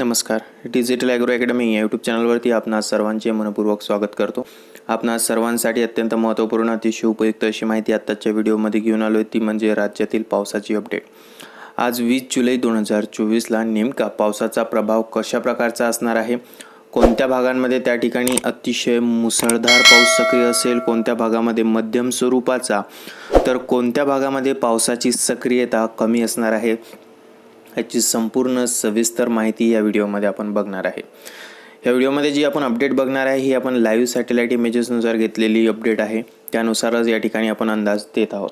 नमस्कार. Digital agro academy या YouTube चॅनलवरती आपण सर्वांचे मनपूर्वक स्वागत करतो. आपण सर्वांसाठी अत्यंत महत्त्वपूर्ण अतिशय उपयुक्त अशी माहिती आत्ताच्या व्हिडिओमध्ये घेऊन आलो आहे ती म्हणजे राज्यातील पावसाची अपडेट आज वीस जुलै दोन हजार चोवीसला नेमका पावसाचा प्रभाव कशा प्रकारचा असणार आहे? कोणत्या भागांमध्ये त्या ठिकाणी अतिशय मुसळधार पाऊस सक्रिय असेल? कोणत्या भागामध्ये मध्यम स्वरूपाचा? तर कोणत्या भागामध्ये पावसाची सक्रियता कमी असणार आहे? ह्याची संपूर्ण सविस्तर माहिती या व्हिडिओमध्ये आपण बघणार आहे. या व्हिडिओमध्ये जी आपण अपडेट बघणार आहे ही आपण लाईव्ह सॅटेलाईट इमेजेसनुसार घेतलेली अपडेट आहे. त्यानुसारच या ठिकाणी आपण अंदाज देत आहोत.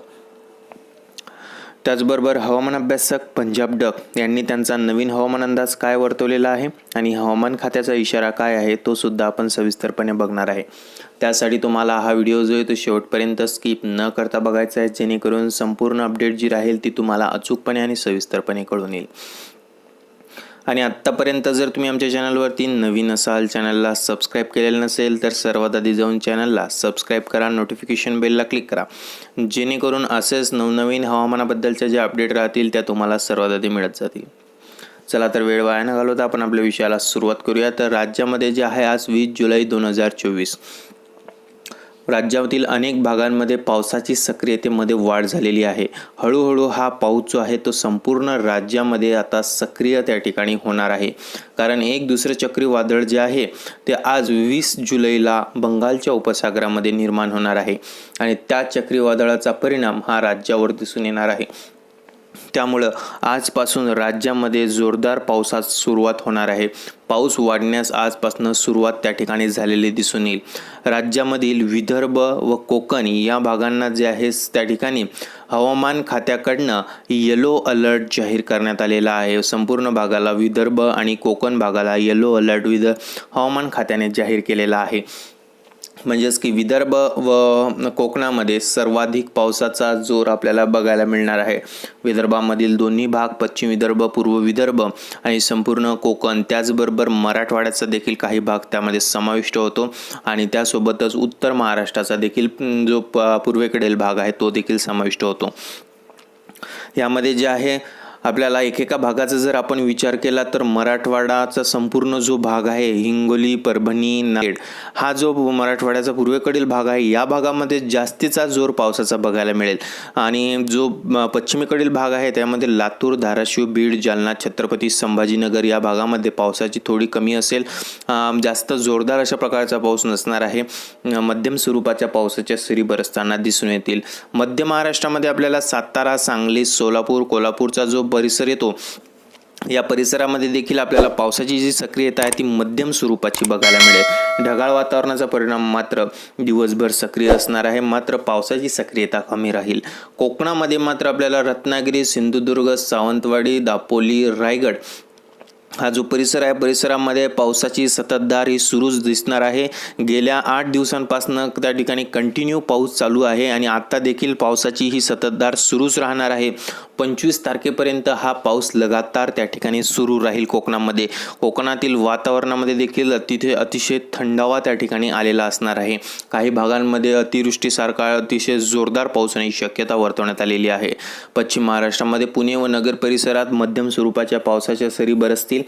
त्याचबरोबर हवामान अभ्यासक पंजाब डक यांनी त्यांचा नवीन हवामान अंदाज काय वर्तवलेला आहे आणि हवामान खात्याचा इशारा काय आहे तो सुद्धा आपण सविस्तरपणे बघणार आहे. त्यासाठी तुम्हाला हा व्हिडिओ जो आहे तो शेवटपर्यंत स्किप न करता बघायचा आहे जेणेकरून संपूर्ण अपडेट जी राहील ती तुम्हाला अचूकपणे आणि सविस्तरपणे कळून येईल. आणि आत्तापर्यंत जर तुम्ही आमच्या चॅनलवरती नवीन असाल चॅनलला सबस्क्राईब केलेलं नसेल तर सर्वात आधी जाऊन चॅनलला सबस्क्राईब करा नोटिफिकेशन बेलला क्लिक करा. जेणेकरून असेच नवनवीन हवामानाबद्दलच्या ज्या अपडेट राहतील त्या तुम्हाला सर्वात आधी मिळत जातील. चला तर वेळ वाया न घालवता आपण आपल्या विषयाला सुरुवात करूया. तर राज्यामध्ये जे आहे आज वीस जुलै दोन हजार चोवीस. राज्यातील अनेक भागांमध्ये पावसाची सक्रियतेमध्ये वाढ झालेली आहे. हळूहळू हा पाऊस जो आहे तो संपूर्ण राज्यामध्ये आता सक्रिय त्या ठिकाणी होणार आहे. कारण एक दुसरं चक्रीवादळ जे आहे ते आज वीस जुलैला बंगालच्या उपसागरामध्ये निर्माण होणार आहे. आणि त्या चक्रीवादळाचा परिणाम हा राज्यावर दिसून येणार आहे. त्यामुळं आजपासून राज्यामध्ये जोरदार पावसास सुरुवात होणार आहे. पाऊस वाढण्यास आजपासून सुरुवात त्या ठिकाणी झालेली दिसून येईल. राज्यामधील विदर्भ व कोकण या भागांना जे आहे त्या ठिकाणी हवामान खात्याकडनं येलो अलर्ट जाहीर करण्यात आलेला आहे. संपूर्ण भागाला विदर्भ आणि कोकण भागाला येलो अलर्ट विद हवामान खात्याने जाहीर केलेला आहे. म्हणजेच की विदर्भ व कोकणामध्ये सर्वाधिक पावसाचा जोर आपल्याला बघायला मिळणार आहे. विदर्भामधील दोन्ही भाग पश्चिम विदर्भ पूर्व विदर्भ आणि संपूर्ण कोकण त्याचबरोबर मराठवाड्याचा देखील काही भाग त्यामध्ये समाविष्ट होतो. आणि त्यासोबतच उत्तर महाराष्ट्राचा देखील जो प पूर्वेकडील भाग आहे तो देखील समाविष्ट होतो. यामध्ये जे आहे आपल्याला एकेका भागाचा जर आपण विचार केला तर मराठवाडाचा संपूर्ण जो भाग आहे हिंगोली परभणी नांदेड हा जो मराठवाड्याचा पूर्वेकडील भाग आहे या भागामध्ये जास्तीचा जोर पावसाचा बघायला मिळेल. आणि जो पश्चिमेकडील भाग आहे त्यामध्ये लातूर धाराशिव बीड जालना छत्रपती संभाजीनगर या भागामध्ये पावसाची थोडी कमी असेल. जास्त जोरदार अशा प्रकारचा पाऊस नसणार आहे. मध्यम स्वरूपाच्या पावसाच्या सरी बरसताना दिसून येतील. मध्य महाराष्ट्रामध्ये आपल्याला सातारा सांगली सोलापूर कोल्हापूरचा जो परिसर येतो. या परिसरामध्ये देखील आपल्याला पावसाची जी सक्रियता आहे ती मध्यम स्वरूपाची बघायला मिळेल. ढगाळ वातावरणाचा परिणाम मात्र दिवसभर सक्रिय असणार आहे. मात्र पावसाची सक्रियता कमी राहील. कोकणामध्ये मात्र आपल्याला रत्नागिरी सिंधुदुर्ग सावंतवाडी दापोली रायगड हा जो परिसर आहे परिसरामध्ये पावसाची सततधार ही सुरूच दिसणार आहे. गेल्या आठ दिवसांपासून त्या ठिकाणी कंटिन्यू पाऊस चालू आहे आणि आत्ता देखील पावसाची ही सततधार सुरूच राहणार आहे. पंचवीस तारखेपर्यंत हा पाऊस लगातार त्या ठिकाणी सुरू राहील कोकणामध्ये. कोकणातील वातावरणामध्ये देखील तिथे अतिशय थंडावा त्या ठिकाणी आलेला असणार आहे. काही भागांमध्ये अतिवृष्टीसारखा अतिशय जोरदार पाऊस होण्याची शक्यता वर्तवण्यात आलेली आहे. पश्चिम महाराष्ट्रामध्ये पुणे व नगर परिसरात मध्यम स्वरूपाच्या पावसाच्या सरी बरसतील.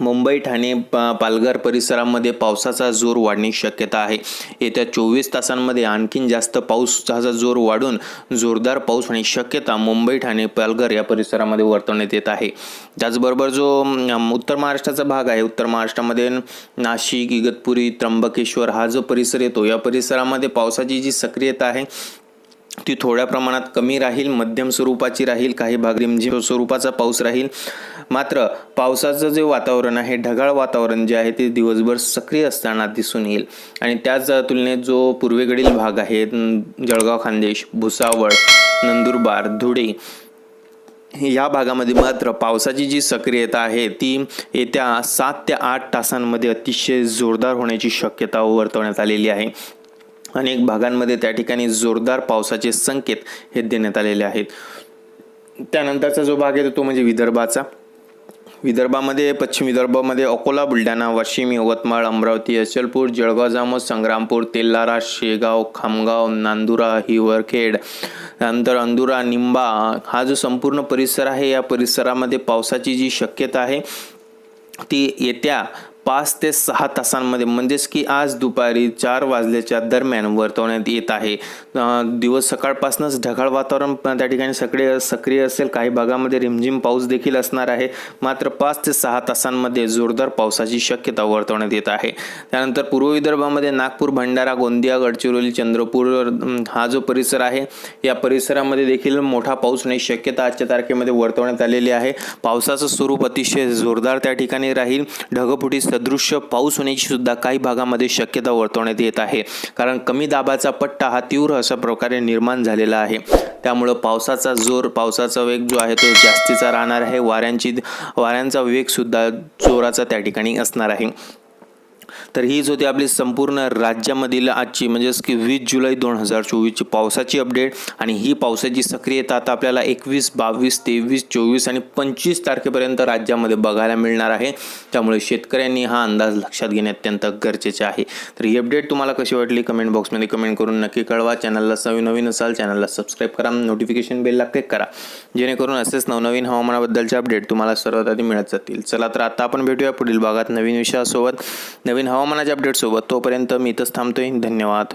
मुंबई ठाणे पालघर परिसरामध्ये पावसाचा जोर वाढण्याची शक्यता आहे. येत्या चोवीस तासांमध्ये आणखीन जास्त पाऊसाचा जोर वाढून जोरदार पाऊस होण्याची शक्यता मुंबई ठाणे पालघर या परिसरामध्ये वर्तवण्यात येत आहे. त्याचबरोबर जो उत्तर महाराष्ट्राचा भाग आहे उत्तर महाराष्ट्रामध्ये नाशिक इगतपुरी त्र्यंबकेश्वर हा जो परिसर येतो या परिसरामध्ये पावसाची जी सक्रियता आहे ती थोड्या प्रमाणात कमी राहील मध्यम स्वरूपाची राहील काही भाग रिमझिम स्वरूपाचा पाऊस राहील. मात्र पावसाचं जे वातावरण आहे ढगाळ वातावरण जे आहे ते दिवसभर सक्रिय असताना दिसून येईल. आणि त्याच तुलनेत जो पूर्वेकडील भाग आहे जळगाव खानदेश भुसावळ नंदुरबार धुळे या भागामध्ये मात्र पावसाची जी सक्रियता आहे ती येत्या सात ते आठ तासांमध्ये अतिशय जोरदार होण्याची शक्यता वर्तवण्यात आलेली आहे. अनेक भागांमध्ये त्या ठिकाणी जोरदार पावसाचे संकेत हे देण्यात आलेले आहेत. त्यानंतरचा जो भाग येतो तो म्हणजे विदर्भाचा. विदर्भामध्ये पश्चिम विदर्भामध्ये अकोला बुलढाणा वाशिम यवतमाळ अमरावती अचलपूर जळगाव जामोद संग्रामपूर तेल्लारा शेगाव खामगाव नांदुरा हिवरखेड त्यानंतर अंदुरा निंबा हा जो संपूर्ण परिसर आहे या परिसरामध्ये पावसाची जी शक्यता आहे ती येत्या पाच ते सहा तासांमध्ये म्हणजेच की आज दुपारी चार वाजल्याच्या दरम्यान वर्तवण्यात येत आहे. दिवस सकाळपासूनच ढगाळ वातावरण त्या ठिकाणी सक्रिय सक्रिय असेल. काही भागामध्ये रिमझिम पाऊस देखील असणार आहे. मात्र पाच ते सहा तासांमध्ये जोरदार पावसाची शक्यता वर्तवण्यात येत आहे. त्यानंतर पूर्व विदर्भामध्ये नागपूर भंडारा गोंदिया गडचिरोली चंद्रपूर हा जो परिसर आहे या परिसरामध्ये देखील मोठा पाऊस होण्याची शक्यता आजच्या तारखेमध्ये वर्तवण्यात आलेली आहे. पावसाचं स्वरूप अतिशय जोरदार त्या ठिकाणी राहील. ढगफुटी सदृश्य पाऊस होण्याची सुद्धा काही भागामध्ये शक्यता वर्तवण्यात येत आहे. कारण कमी दाबाचा पट्टा हा तीव्र अशा प्रकारे निर्माण झालेला आहे. त्यामुळं पावसाचा जोर पावसाचा वेग जो आहे तो जास्तीचा राहणार आहे. वाऱ्यांची वाऱ्यांचा वेगसुद्धा जोराचा त्या ठिकाणी असणार आहे. तर हीच होती आपली संपूर्ण राज्यामधील आजची म्हणजेच की वीस जुलै दोन हजार चोवीसची पावसाची अपडेट आणि ही पावसाची सक्रियता आता आपल्याला एकवीस बावीस तेवीस चोवीस आणि पंचवीस तारखेपर्यंत राज्यामध्ये बघायला मिळणार आहे. त्यामुळे शेतकऱ्यांनी हा अंदाज लक्षात घेणे अत्यंत गरजेचे आहे. तर ही अपडेट तुम्हाला कशी वाटली? कमेंट बॉक्समध्ये कमेंट करून नक्की कळवा. चॅनलला सवी नवीन असाल चॅनलला सबस्क्राईब करा. नोटिफिकेशन बेलला क्लिक करा. जेणेकरून असेच नवनवीन हवामानाबद्दलचे अपडेट तुम्हाला सर्वात आधी मिळत जातील. चला तर आता आपण भेटूया पुढील भागात नवीन विषयासोबत. नवीन हवामानाच्या अपडेटसोबत तोपर्यंत मी इथंच थांबतोय. धन्यवाद.